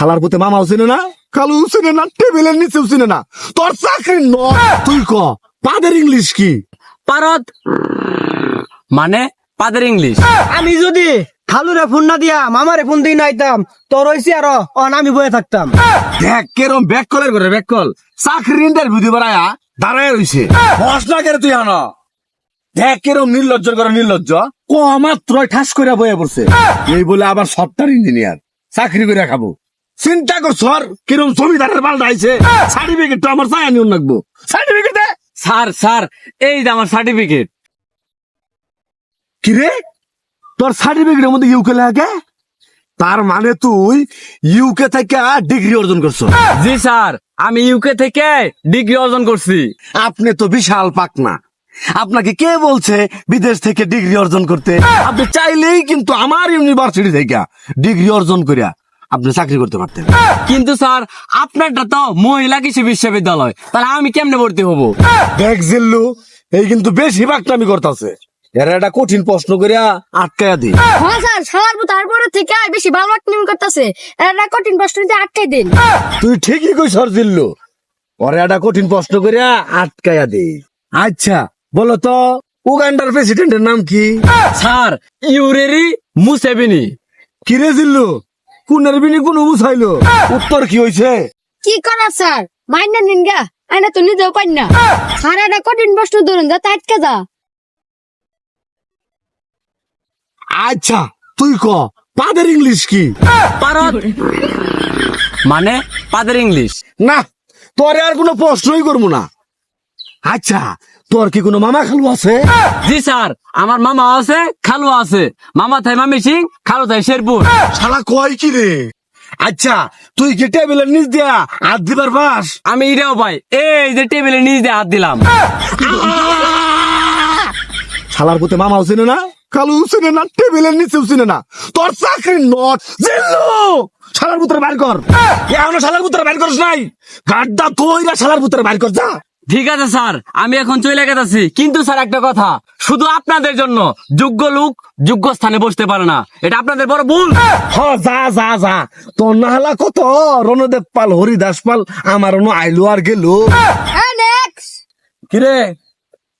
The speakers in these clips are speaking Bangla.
শালার পুতে মামাও চিনে না কালু চিনে না টেবিলের নিচেও চিনে না। তোর চাকরি ন। তুই ক পাদের ইংলিশ কি? পারত মানে পাদের ইংলিশ। আমি যদি খালুরে ফোন না দিয়া মামারে ফোন দিয়ে নাইতাম তোর হইছে আর অন আমি বয়ে থাকতাম। দেখ কেরম ব্যাক কলের করে ব্যাক কল। চাকরির ইন্টারভিউ দিবার আয়া দাঁড়ায় রইছে। বস না কেন তুই আনো? দেখ কেরম নির্লজ্জ করে নির্লজ্জ। ক মাত্র ঠাস করে বয়ে পড়ছে। এই বলে আবার সফটওয়্যার ইঞ্জিনিয়ার চাকরি করে খাব। চিন্তা কর সর কিরম জমিদারের পাল্টা আইছে। সার্টিফিকেট তো আমার চাই আনিও লাগবো। সার্টিফিকেট? স্যার স্যার এই যে আমার সার্টিফিকেট। কিরে? তোর সার্টিফিকেটের মধ্যে ইউকে লাগে তার মানে তুই ইউকে থেকে ডিগ্রি অর্জন করছ। জি স্যার আমি ইউকে থেকে ডিগ্রি অর্জন করছি। আপনি তো বিশাল পাকনা। আপনাকে কে বলছে বিদেশ থেকে ডিগ্রি অর্জন করতে? আপনি চাইলেই কিন্তু আমার ইউনিভার্সিটি থেকে ডিগ্রি অর্জন করিয়া আপনি চাকরি করতে পারতেন। কিন্তু স্যার আপনারটা তো মহিলা কৃষি বিশ্ববিদ্যালয়। তাহলে আমি কেমনে ভর্তি হব? দেখ জিল্লু এই কিন্তু বেশি বাকটামি করতেছে। এরা একটা কঠিন প্রশ্ন করিয়া আটকায়া দি হ্যাঁ স্যার সবার তারপরে থেকে আর বেশি ভালো নিয়ম করতেছে। এটা কঠিন প্রশ্ন দিতে আটকাই দিন। তুই ঠিকই কই সর জিল্লু। ওরে একটা কঠিন প্রশ্ন করিয়া আটকায়া দে আচ্ছা বলো তো উগান্ডার প্রেসিডেন্টের নাম কি? Sir Yoweri Museveni. কিরে জিল্লু? কোনের বিনি কোন মুছাইলো উত্তর কি হইছে? কি করার স্যার? মাইনা নিন গা। আইনা তো নিজেও পাই না। স্যার এটা কঠিন প্রশ্ন ধরুন যাতে আটকে যা। আচ্ছা তুই ক পাদের ইংলিশ কি? পারত মানে পাদের ইংলিশ? না তোর আর কোনো প্রশ্নই করব না। আচ্ছা তোর কি কোনো মামা খালু আছে? জি স্যার আমার মামা আছে খালু আছে। মামা থাই মামি সিং খালু থাই শেরপুর। শালা কয় কি রে? আচ্ছা তুই কি টেবিলের নিচ দিয়া হাত দিবার পাস? আমি এটাও পাই। এই যে টেবিলের নিচ দিয়ে হাত দিলাম। শালার পুতে মামাও চিনে না কালু চিনে না টেবিলের নিচেও চিনে না। তোর চাকরি নট জিল্লু! শালার পুত্রে বাইর কর এখনও শালার পুত্রে বাইর করস নাই। গাড্ডা তৈরা শালার পুত্রে বাইর কর যা। ঠিক আছে স্যার। আমি এখন চলে গেছি কিন্তু স্যার একটা কথা। শুধু আপনাদের জন্য যোগ্য লোক যোগ্য স্থানে বসতে পারে না। এটা আপনাদের বড় ভুল। হ যা যা যা। তোর না হলা কত? রণদেব পাল হরিদাস পাল আমার অন্য আইলো আর গেল নেক্সট কিরে?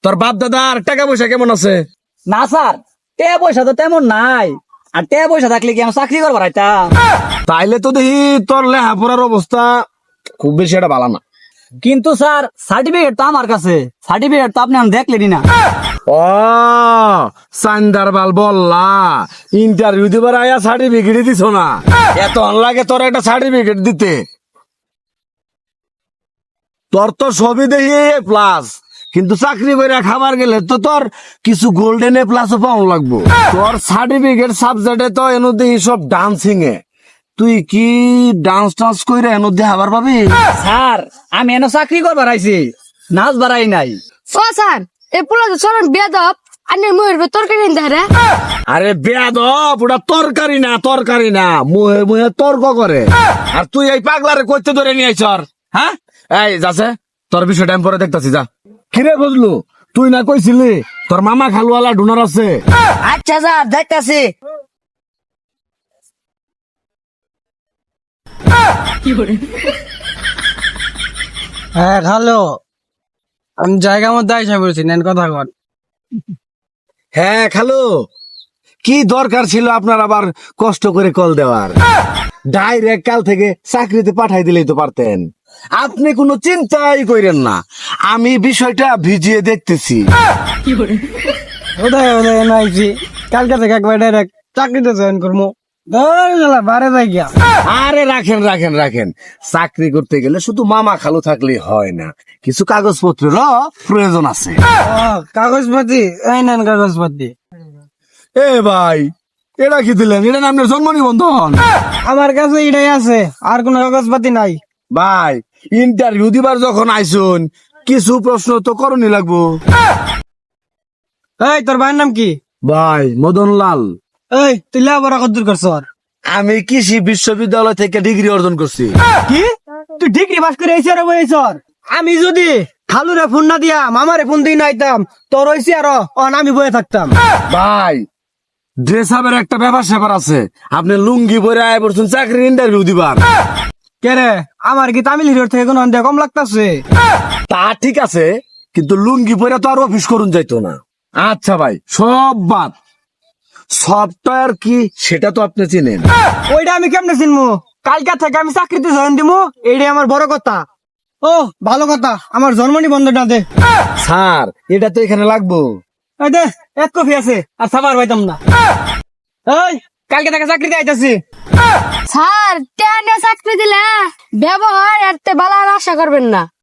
তোর বাপ দাদার টাকা পয়সা কেমন আছে? না স্যার। টেয়া পয়সা তো তেমন নাই। আর টেয়া পয়সা থাকলে কি আমি চাকরি করবার আইতাম তাইলে তো দেখি তোর লেহাপড়ার অবস্থা খুব বেশি একটা ভালো না। কিন্তু স্যার সার্টিফিকেট তো আমার কাছে। সার্টিফিকেট তো আপনি আমি দেখলেনি না। ও সান্দার বাল বললা ইন্টারভিউ দিবার আয়া সার্টিফিকেট দিছ না। এত লাগে তোর একটা সার্টিফিকেট দিতে। তোর তো সবই দেখি প্লাস কিন্তু চাকরি করে খাবার গেলে তো তোর কিছু গোল্ডেন এ প্লাসও পাওয়া লাগবো। তোর সার্টিফিকেট সাবজেক্টে তো এনো দেখি সব ডান্সিং এ তুই কি ডান্স টান্স করে এনো দিয়ে আবার পাবি? স্যার আমি এনে চাকরি করবার আইছি নাচ বাড়াই নাই। ও স্যার এই পোলা তো চরণ বেদব আনের মুহের তরকারি নিন রে আরে বেয়াদব ওটা তরকারি না তরকারি না মুহে মুহে তর্ক করে। আর তুই এই পাগলারে কইতে ধরে নিয়ে আইছর হ্যাঁ? এই যাচ্ছে তোর বিষয়টা আমি পরে দেখতাছি যা। কিরে বুঝলু? তুই না কইছিলি তোর মামা খালুয়ালা ডোনার আছে। আচ্ছা স্যার দেখতাছি। হ্যাঁ হ্যালো আমি জায়গা মধ্যে আইসা বলছি নেন কথা কর হ্যাঁ খালু। কি দরকার ছিল আপনার আবার কষ্ট করে কল দেওয়ার? ডাইরেক্ট কাল থেকে চাকরিতে পাঠাই দিলেই তো পারতেন। আপনি কোনো চিন্তাই করেন না। আমি বিষয়টা ভিজিয়ে দেখতেছি। ওটাই ওটাই আইছি কালকে থেকে একবার ডাইরেক্ট চাকরিতে জয়েন করব আরে রাখেন রাখেন রাখেন। চাকরি করতে গেলে শুধু মামা খালু থাকলেই হয় না। কিছু কাগজপত্রেরও প্রয়োজন আছে। কাগজপাতি এই নেন কাগজপাতি। এ ভাই এটা কি দিলেন? এটা নামের জন্ম নিবন্ধন? আমার কাছে এটাই আছে আর কোনো কাগজপাতি নাই। ভাই ইন্টারভিউ দিবার যখন আইসুন কিছু প্রশ্ন তো করণি লাগবো। এই তোর ভাইয়ের নাম কি? ভাই মদন লাল এই তুই লেখাপড়া কদ্দূর করছ? আমি কৃষি বিশ্ববিদ্যালয় থেকে ডিগ্রি অর্জন করছি। কি? তুই ডিগ্রি পাস করে এসে আর বইছ আমি যদি খালুরে ফোন না দিয়া মামারে ফোন দিয়ে নাইতাম তোর হইছে আর অন আমি বয়ে থাকতাম। ভাই ড্রেস আপের একটা ব্যাপার স্যাপার আছে। আপনি লুঙ্গি পরে আয় পড়ছেন চাকরির ইন্টারভিউ দিবার। কে রে? আমার কি তামিল হিরোর থেকে কোনো অন্ধে কম লাগতাছে? তা ঠিক আছে কিন্তু লুঙ্গি পরে তো আর অফিস করুন যাইতো না। আচ্ছা ভাই সব বাদ। সফটওয়্যার কি? সেটা তো আপনি চিনেন। ওইটা আমি কেমনে চিনবো কালকা থেকে আমি চাকরিতে জয়েন দিমু এইটাই আমার বড় কথা। ও ভালো কথা আমার জন্ম নিবন্ধনটা দে। স্যার এটা তো এখানে লাগবো। এই দে এক কপি আছে আর সাবার পাইতাম না। এই কালকে থেকে চাকরিতে আইতাছি। স্যার টেনে চাকরি দিলে ব্যবহার এরতে বালার আশা করবেন না।